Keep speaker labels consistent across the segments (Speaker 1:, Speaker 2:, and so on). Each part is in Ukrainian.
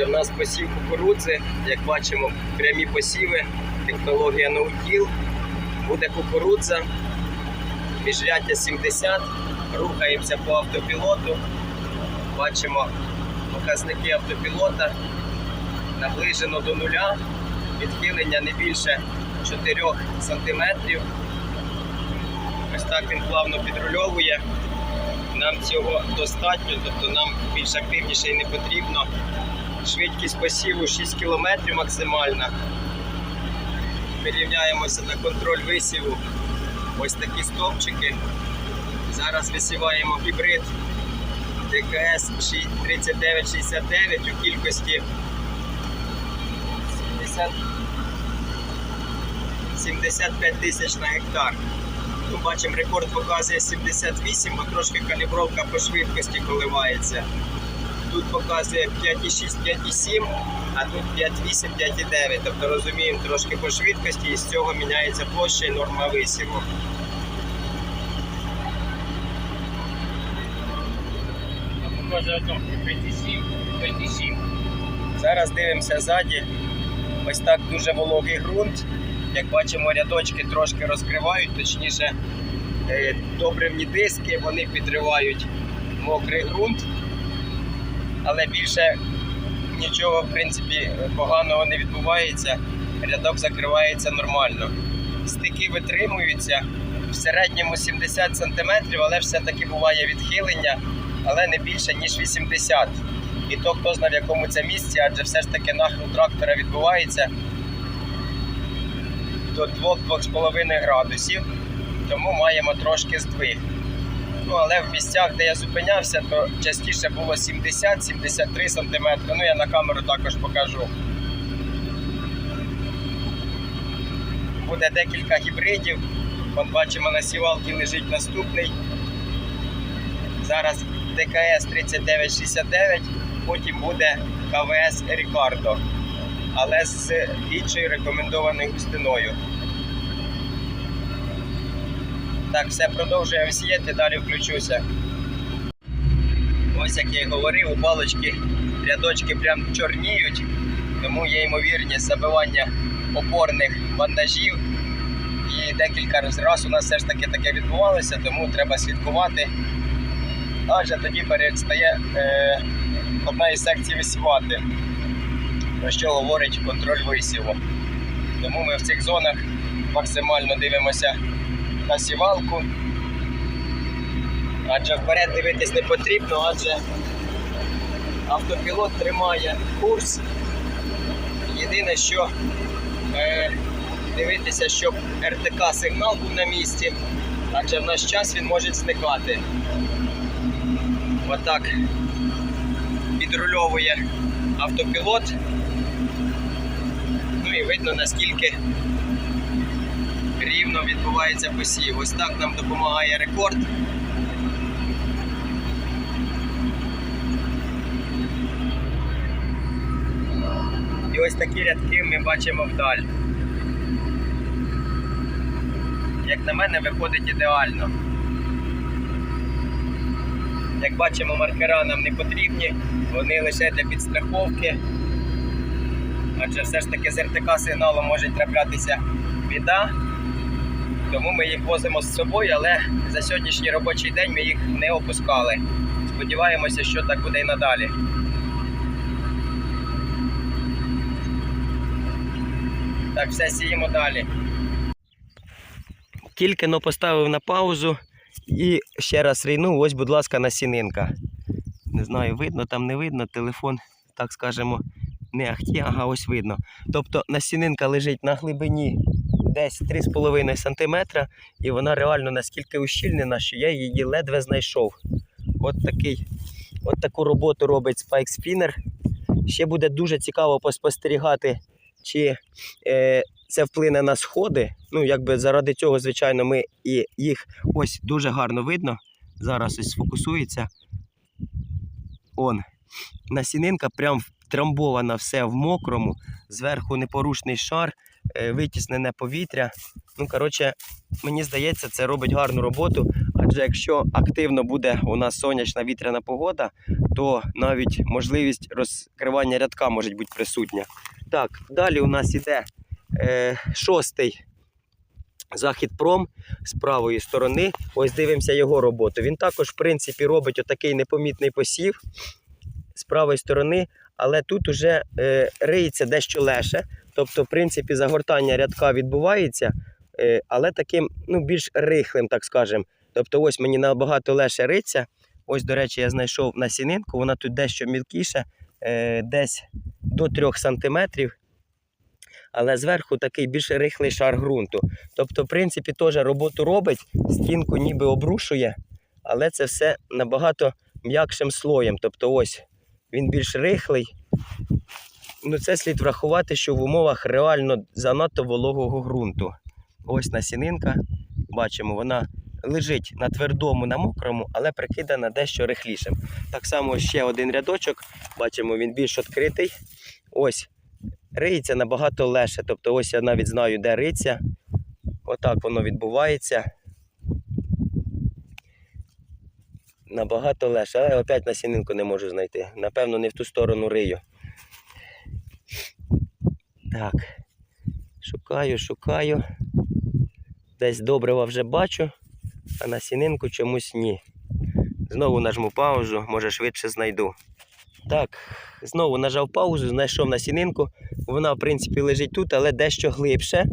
Speaker 1: Отже, в нас посів кукурудзи, як бачимо, прямі посіви, технологія ноутіл. Буде кукурудза, міжряддя 70, рухаємося по автопілоту. Бачимо показники автопілота. Наближено до нуля, відхилення не більше 4 см. Ось так він плавно підрульовує. Нам цього достатньо, тобто нам більш активніше і не потрібно. Швидкість посіву 6 км максимальна. Перевіряємося на контроль висіву. Ось такі стовпчики. Зараз висіваємо гібрид ДКС 3969 у кількості 70 75 тисяч на гектар. Ну, бачимо, рекорд показує 78, бо трошки калібровка по швидкості коливається. Тут показує 5,6, 5,7, а тут 5,8, 5,9. Тобто розуміємо трошки по швидкості і з цього міняється площа і норма висіву.
Speaker 2: Показує одно 27, 27.
Speaker 1: Зараз дивимося ззаді. Ось так дуже вологий ґрунт. Як бачимо, рядочки трошки розкривають, точніше, е, добривні диски, вони підривають мокрий ґрунт. Але більше нічого, в принципі, поганого не відбувається. Рядок закривається нормально. Стики витримуються в середньому 70 см, але все-таки буває відхилення, але не більше, ніж 80 і то хто знає в якому це місці, адже все ж таки нахил трактора відбувається до 2-2,5 градусів, тому маємо трошки здвиг. Ну, але в місцях, де я зупинявся, то частіше було 70-73 см. Ну, я на камеру також покажу. Буде декілька гібридів. Вон бачимо на сівалці лежить наступний. Зараз ДКС 3969, потім буде КВС Рікардо, але з іншою рекомендованою густиною. Так, все продовжуємо сіяти, далі включуся. Ось як я й говорив, у балочки рядочки прям чорніють, тому є ймовірність забивання опорних бандажів. І декілька разів у нас все ж таки таке відбувалося, тому треба слідкувати адже тоді перестає е, одна із секцій висівати, про що говорить контроль висіву. Тому ми в цих зонах максимально дивимося на сівалку, адже вперед дивитись не потрібно, адже автопілот тримає курс. Єдине, що е, дивитися, щоб РТК сигнал був на місці, адже в наш час він може зникати. Отак підрульовує автопілот. Ну і видно наскільки рівно відбувається посів. Ось так нам допомагає рекорд. І ось такі рядки ми бачимо вдаль. Як на мене, виходить ідеально. Як бачимо, маркера нам не потрібні, вони лише для підстраховки. Адже все ж таки з РТК сигналом може траплятися біда. Тому ми їх возимо з собою, але за сьогоднішній робочий день ми їх не опускали. Сподіваємося, що так буде і надалі. Так, все сіємо далі. Тільки но поставив на паузу і ще раз рейнув, ось, будь ласка, насінинка. Не знаю, видно, там не видно, телефон, так скажемо, не ахті, ага, ось видно. Тобто насінинка лежить на глибині десь 3,5 см, і вона реально наскільки ущільнена, що я її ледве знайшов. От, такий, от таку роботу робить Spike Spinner. Ще буде дуже цікаво поспостерігати, чи е, це вплине на сходи. Ну, якби заради цього, звичайно, ми і їх ось дуже гарно видно. Зараз ось сфокусується. Он. Насінинка прям втрамбована все в мокрому, зверху непорушний шар, витіснене повітря. Ну, коротше, мені здається, це робить гарну роботу, адже якщо активно буде у нас сонячна вітряна погода, то навіть можливість розкривання рядка може бути присутня. Так, далі у нас іде е, шостий захід пром з правої сторони. Ось дивимося його роботу. Він також, в принципі, робить отакий непомітний посів з правої сторони, але тут уже е, риється дещо легше. Тобто, в принципі, загортання рядка відбувається, е, але таким ну, більш рихлим, так скажемо. Тобто, ось мені набагато легше риться. Ось, до речі, я знайшов насінинку, вона тут дещо мілкіша, е, десь до 3 см. Але зверху такий більш рихлий шар ґрунту. Тобто, в принципі, теж роботу робить, стінку ніби обрушує, але це все набагато м'якшим слоєм. Тобто, ось він більш рихлий. Ну, це слід врахувати, що в умовах реально занадто вологого ґрунту. Ось насінинка, бачимо, вона лежить на твердому, на мокрому, але прикидана дещо рихлішим. Так само ще один рядочок, бачимо, він більш відкритий. Ось риється набагато легше. Тобто, ось я навіть знаю, де риться. Отак воно відбувається. Набагато легше. Але опять насінинку не можу знайти. Напевно, не в ту сторону рию. Так. Шукаю, шукаю. Десь добрива вже бачу, а насінинку чомусь ні. Знову нажму паузу, може швидше знайду. Так, знову нажав паузу, знайшов насінинку. Вона, в принципі, лежить тут, але дещо глибше.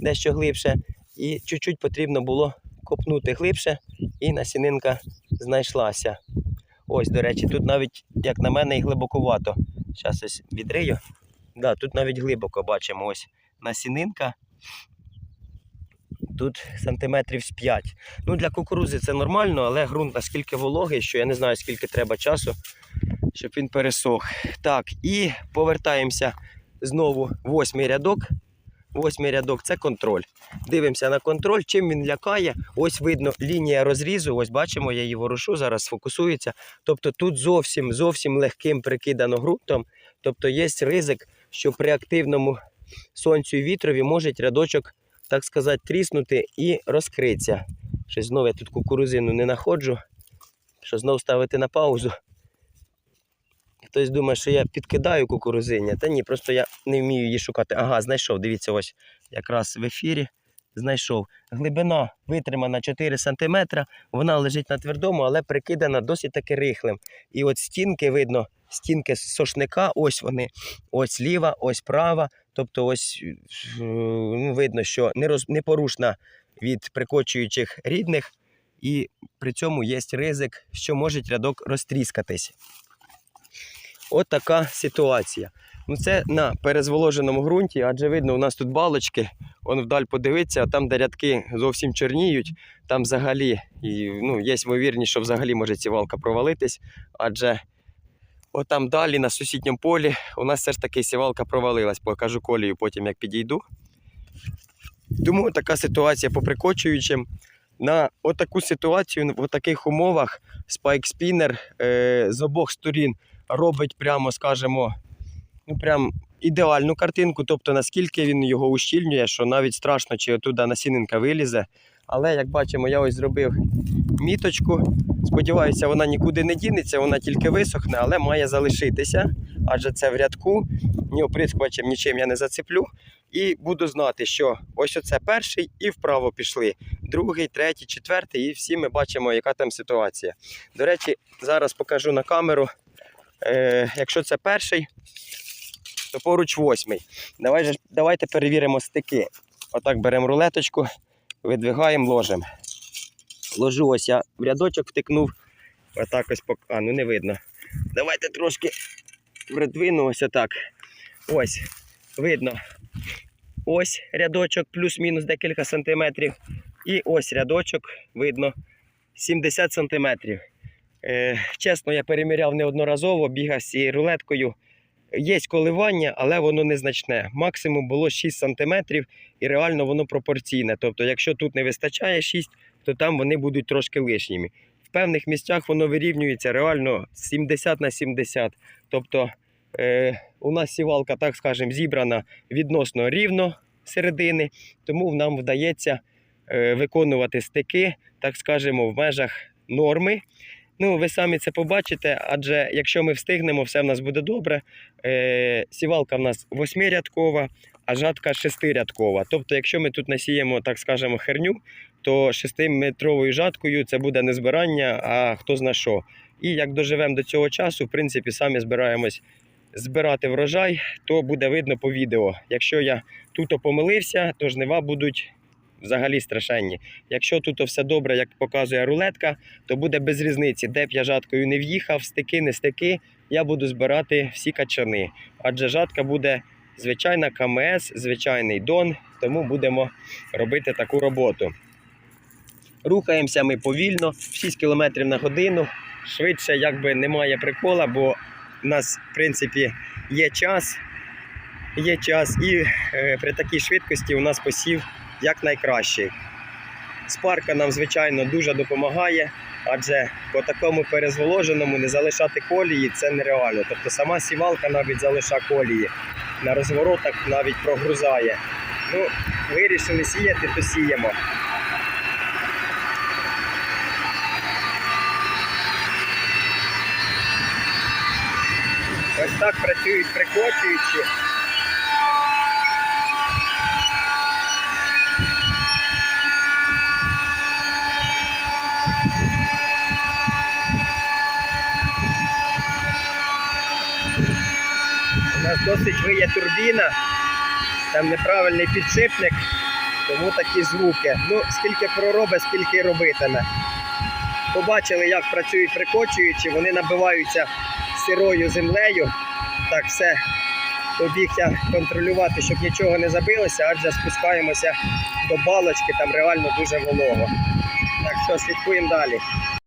Speaker 1: Дещо глибше. І чуть-чуть потрібно було копнути глибше, і насінинка знайшлася. Ось, до речі, тут навіть, як на мене, і глибоковато. Зараз ось відрию. Да, тут навіть глибоко бачимо ось насінинка. Тут сантиметрів з 5. Ну, для кукурузи це нормально, але ґрунт наскільки вологий, що я не знаю, скільки треба часу, щоб він пересох. Так, і повертаємося знову восьмий рядок. Восьмий рядок це контроль. Дивимося на контроль, чим він лякає. Ось видно лінія розрізу. Ось бачимо, я її ворушу, зараз сфокусується. Тобто тут зовсім зовсім легким прикидано ґрунтом. Тобто є ризик, що при активному сонцю і вітрові може рядочок, так сказати, тріснути і розкритися. Щось знову я тут кукурузину не знаходжу. Що знову ставити на паузу. Хтось думає, що я підкидаю кукурузиння. Та ні, просто я не вмію її шукати. Ага, знайшов. Дивіться, ось якраз в ефірі. Знайшов. Глибина витримана 4 см, вона лежить на твердому, але прикидана досить таки рихлим. І от стінки видно, стінки сошника, ось вони, ось ліва, ось права. Тобто, ось е, ну, видно, що непорушна від прикочуючих рідних, і при цьому є ризик, що може рядок розтріскатись. От така ситуація. Ну це на перезволоженому ґрунті, адже видно, у нас тут балочки. Он вдаль подивиться, а там, де рядки зовсім чорніють, там взагалі і, ну, є ймовірність, що взагалі може сівалка провалитись. Адже отам далі на сусідньому полі у нас все ж таки сівалка провалилась. Покажу колію потім, як підійду. Тому така ситуація по прикочуючим. На отаку ситуацію в таких умовах Spike Spinner е, з обох сторін робить прямо, скажімо, ну прям ідеальну картинку. Тобто наскільки він його ущільнює, що навіть страшно, чи отуда насінинка вилізе. Але як бачимо, я ось зробив міточку. Сподіваюся, вона нікуди не дінеться, вона тільки висохне, але має залишитися. Адже це в рядку, ні оприскувачем, нічим я не зацеплю. І буду знати, що ось оце перший і вправо пішли. Другий, третій, четвертий, і всі ми бачимо, яка там ситуація. До речі, зараз покажу на камеру. Е, якщо це перший, то поруч восьмий. Давай, же- давайте перевіримо стики. Отак беремо рулеточку, видвигаємо, ложимо. Ложу ось я в рядочок втикнув. Отак ось пок... А, ну не видно. Давайте трошки придвину ось отак. Ось, видно. Ось рядочок, плюс-мінус декілька сантиметрів. І ось рядочок, видно, 70 сантиметрів. Е, чесно, я переміряв неодноразово, бігав з цією рулеткою. Є коливання, але воно незначне. Максимум було 6 см і реально воно пропорційне. Тобто, якщо тут не вистачає 6, то там вони будуть трошки лишніми. В певних місцях воно вирівнюється реально 70 на 70. Тобто е, у нас сівалка, так скажемо, зібрана відносно рівно середини, тому нам вдається е, виконувати стики, так скажемо, в межах норми. Ну, ви самі це побачите, адже якщо ми встигнемо, все в нас буде добре. Е, сівалка в нас восьмирядкова, а жатка шестирядкова. Тобто, якщо ми тут насіємо, так скажемо, херню, то шестиметровою жаткою це буде не збирання, а хто зна що. І як доживемо до цього часу, в принципі, самі збираємось збирати врожай, то буде видно по відео. Якщо я тут помилився, то жнива будуть взагалі страшенні. Якщо тут все добре, як показує рулетка, то буде без різниці, де б я жаткою не в'їхав, стики, не стики, я буду збирати всі качани. Адже жатка буде звичайна КМС, звичайний дон, тому будемо робити таку роботу. Рухаємося ми повільно, 6 км на годину. Швидше якби немає прикола, бо у нас, в принципі, є час. Є час, і е, при такій швидкості у нас посів якнайкращий. Спарка нам, звичайно, дуже допомагає, адже по такому перезволоженому не залишати колії це нереально. Тобто сама сівалка навіть залиша колії, на розворотах навіть прогрузає. Ну, вирішили сіяти, то сіємо. Ось так працюють прикочуючі. Досить виє турбіна, там неправильний підшипник, тому такі звуки. Ну, скільки проробить, скільки робитиме. Побачили, як працюють прикочуючі, вони набиваються сирою землею. Так, все, побіг я контролювати, щоб нічого не забилося, адже спускаємося до балочки, там реально дуже волого. Так що слідкуємо далі.